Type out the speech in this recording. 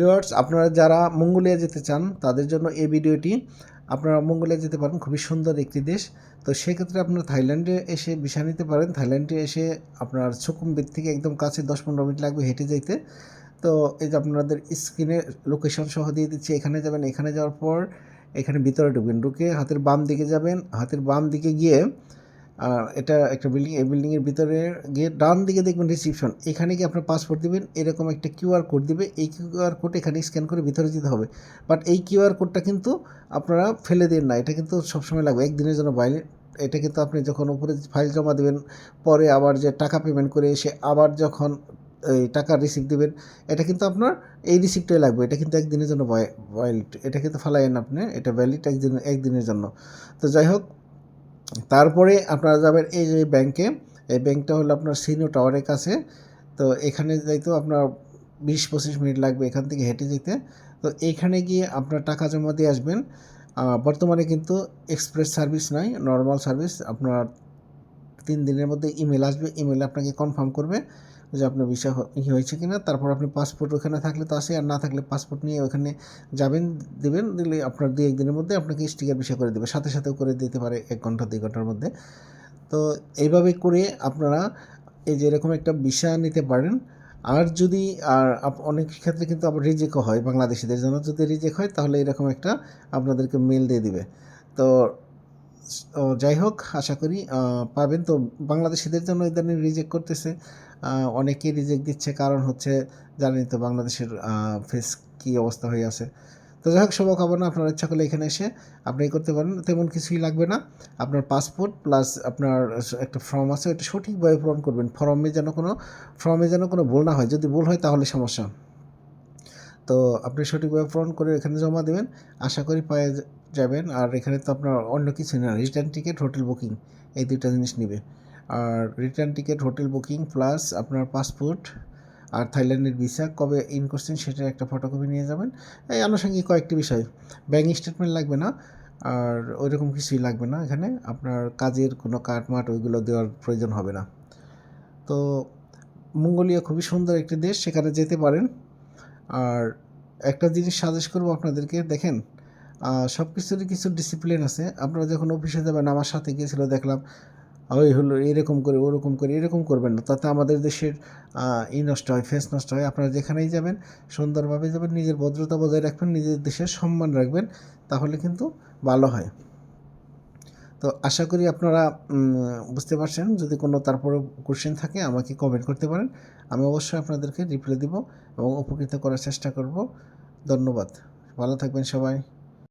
Viewers, আপনারা যারা Mongolia যেতে চান, তাদের জন্য এই ভিডিওটি আপনারা মঙ্গোলিয়া যেতে পারেন, খুবই সুন্দর একটি দেশ। তো সেক্ষেত্রে আপনারা থাইল্যান্ডে এসে ভিসা নিতে পারেন। থাইল্যান্ডে এসে আপনার সুকুমবির থেকে একদম কাছে দশ পনেরো মিনিট লাগবে হেঁটে যাইতে। তো এই যে আপনাদের স্ক্রিনে লোকেশন সহ দিয়ে দিচ্ছি, এখানে যাবেন। এখানে যাওয়ার পর এখানে ভিতরে ঢুকবেন। ঢুকে হাতের বাম দিকে যাবেন। হাতের বাম দিকে গিয়ে আর এটা একটা বিল্ডিং এই বিল্ডিংয়ের ভিতরে গিয়ে ডান দিকে দেখবেন রিসিপশন এখানে গিয়ে আপনার পাসপোর্ট দিবেন, এরকম একটা কিউআর কোড দিবে। এই কিউআর কোড এখানে স্ক্যান করে ভিতরে যেতে হবে। বাট এই কিউআর কোডটা কিন্তু আপনারা ফেলে দেন না। এটা কিন্তু সবসময় লাগবে। একদিনের জন্য বাইরে। এটা কিন্তু আপনি যখন উপরে ফাইল জমা দেবেন, পরে আবার যে টাকা পেমেন্ট করে এসে আবার যখন এই টাকা রিসিপ্ট দেবেন, এটা কিন্তু আপনার এই রিসিপ্টটাই লাগবে। এটা কিন্তু একদিনের জন্য ভ্যালিড এটা কিন্তু ফালাইয়েন আপনি। এটা ভ্যালিড একদিন, একদিনের জন্য। তো যাই হোক তারপরে আপনারা যাবেন এই যে ব্যাংকে এই ব্যাংকটা হলো আপনার সিনো টাওয়ারের কাছে। তো এখানে যাইতেও আপনার বিশ পঁচিশ মিনিট লাগবে এখান থেকে হেঁটে যেতে, তো এইখানে গিয়ে আপনার টাকা জমা দিয়ে আসবেন। বর্তমানে কিন্তু এক্সপ্রেস সার্ভিস নয় নর্মাল সার্ভিস আপনার তিন দিনের মধ্যে ইমেল আসবে ইমেলে আপনাকে কনফার্ম করবে যে আপনার বিষয় হয়েছে কিনা। তারপর আপনি পাসপোর্ট ওখানে থাকলে তো আসে আর না থাকলে পাসপোর্ট নিয়ে ওখানে যাবেন, দেবেন, দিলে আপনার দুই একদিনের মধ্যে আপনাকে স্টিকার বিষয় করে দেবে। সাথে সাথেও করে দিতে পারে এক ঘণ্টা, দুই ঘণ্টার মধ্যে। তো এইভাবে করে আপনারা এই যে এরকম একটা বিষয় নিতে পারেন। আর যদি, আর অনেক ক্ষেত্রে কিন্তু আবার রিজেক্টও হয় বাংলাদেশিদের জন্য। যদি রিজেক্ট হয় তাহলে এরকম একটা আপনাদেরকে মেল দিয়ে দিবে। তো যাই হোক, আশা করি পাবেন। তো বাংলাদেশিদের জন্য ইদানিং রিজেক্ট করতেছে। অনেকেই রিজেক্ট দিচ্ছে। কারণ হচ্ছে, জানেন তো বাংলাদেশের ফেস কী অবস্থা হয়ে আছে। তো যাই হোক, শুভকামনা। আপনার ইচ্ছা করলে এখানে এসে আপনি করতে পারেন। তেমন কিছুই লাগবে না। আপনার পাসপোর্ট প্লাস আপনার একটা ফর্ম আছে। ওটা সঠিকভাবে পূরণ করবেন। ফর্মে যেন কোনো ফর্মে যেন কোনো ভুল না হয়। যদি ভুল হয়, তাহলে সমস্যা। তো আপনি সঠিকভাবে পূরণ করে এখানে জমা দেবেন। আশা করি পেয়ে যাবেন। আর এখানে তো আপনার অন্য কিছু না রিটার্ন টিকিট হোটেল বুকিং এই দুইটা জিনিস নেবে। আর return ticket hotel booking plus আপনার পাসপোর্ট আর থাইল্যান্ডের ভিসা কবে ইন করছেন সেটার একটা ফটোকপি নিয়ে যাবেন। এই আনুষঙ্গিক কয়েকটি বিষয়। ব্যাঙ্ক স্টেটমেন্ট লাগবে না। আর ওইরকম কিছুই লাগবে না এখানে। আপনার কাজের কোনো কাটমাট ওইগুলো দেওয়ার প্রয়োজন হবে না। তো মঙ্গোলিয়া খুবই সুন্দর একটি দেশ, সেখানে যেতে পারেন। আর একটা জিনিস সাজেস্ট করব আপনাদেরকে, দেখেন সব কিছুরই কিছু ডিসিপ্লিন আছে। আপনারা যখন অফিসে যাবেন, আমার সাথে গিয়েছিল, দেখলাম, ওই হলো এরকম করে, ওরকম করে, এরকম করবেন না। তাতে আমাদের দেশের ই নষ্ট হয় ফেস নষ্ট হয়। আপনারা যেখানেই যাবেন, সুন্দরভাবে যাবেন, নিজের ভদ্রতা বজায় রাখবেন, নিজের দেশের সম্মান রাখবেন, তাহলে কিন্তু ভালো হয়। তো আশা করি আপনারা বুঝতে পারছেন, যদি কোনো তারপরে কোশ্চেন থাকে, আমাকে কমেন্ট করতে পারেন। আমি অবশ্যই আপনাদেরকে রিপ্লাই দিব এবং উপকৃত করার চেষ্টা করব। ধন্যবাদ। ভালো থাকবেন সবাই।